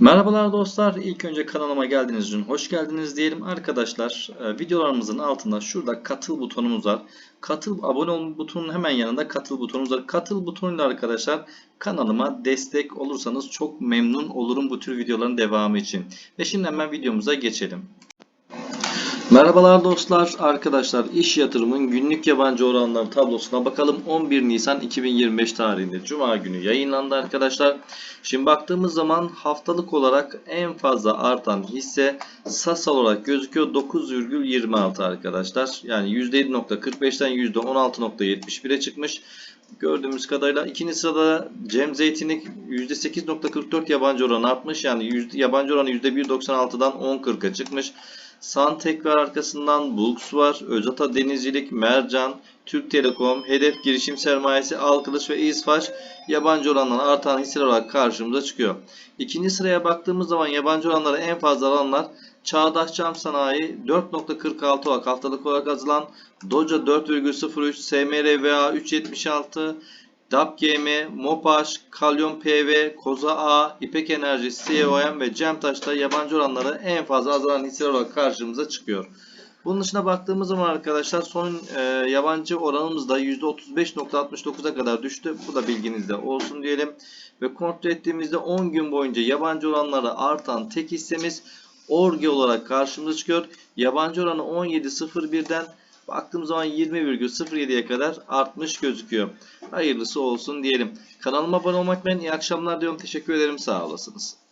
Merhabalar dostlar. İlk önce kanalıma geldiğiniz için hoş geldiniz diyelim. Arkadaşlar e, videolarımızın altında şurada katıl butonumuz var. Katıl abone ol butonunun hemen yanında katıl butonumuz var. Katıl butonuyla arkadaşlar kanalıma destek olursanız çok memnun olurum bu tür videoların devamı için. Ve şimdi hemen videomuza geçelim. Merhabalar dostlar, arkadaşlar iş yatırımın günlük yabancı oranları tablosuna bakalım. 11 Nisan 2025 tarihinde Cuma günü yayınlandı arkadaşlar. Şimdi baktığımız zaman haftalık olarak en fazla artan hisse SAS olarak gözüküyor 9,26 arkadaşlar. Yani %7.45'ten %16.71'e çıkmış. Gördüğümüz kadarıyla ikinci sırada Cem Zeytinlik %8.44 yabancı oranı artmış. Yani yabancı oranı %1.96'dan 10.40'a çıkmış. Santek var arkasından Bulks var. Özata Denizcilik, Mercan, Türk Telekom, Hedef Girişim Sermayesi, Alkılıç ve İsfaş yabancı orandan artan hisseler olarak karşımıza çıkıyor. İkinci sıraya baktığımız zaman yabancı oranları en fazla alanlar Çağdaş Cam Sanayi 4.46 olarak haftalık olarak azalan Doca 4,03, SMRVA 3.76, DAPGM, Mopaş, Kalyon PV, Koza A, İpek Enerji, COM ve Cemtaş'ta yabancı oranları en fazla azalan hisseler olarak karşımıza çıkıyor. Bunun dışına baktığımız zaman arkadaşlar son e, yabancı oranımız da %35.69'a kadar düştü. Bu da bilginizde olsun diyelim. Ve kontrol ettiğimizde 10 gün boyunca yabancı oranları artan tek hissemiz Orge olarak karşımıza çıkıyor. Yabancı oranı 17.01'den baktığımız zaman 20,07'ye kadar artmış gözüküyor. Hayırlısı olsun diyelim. Kanalıma abone olmak için iyi akşamlar diyorum. Teşekkür ederim. Sağ olasınız.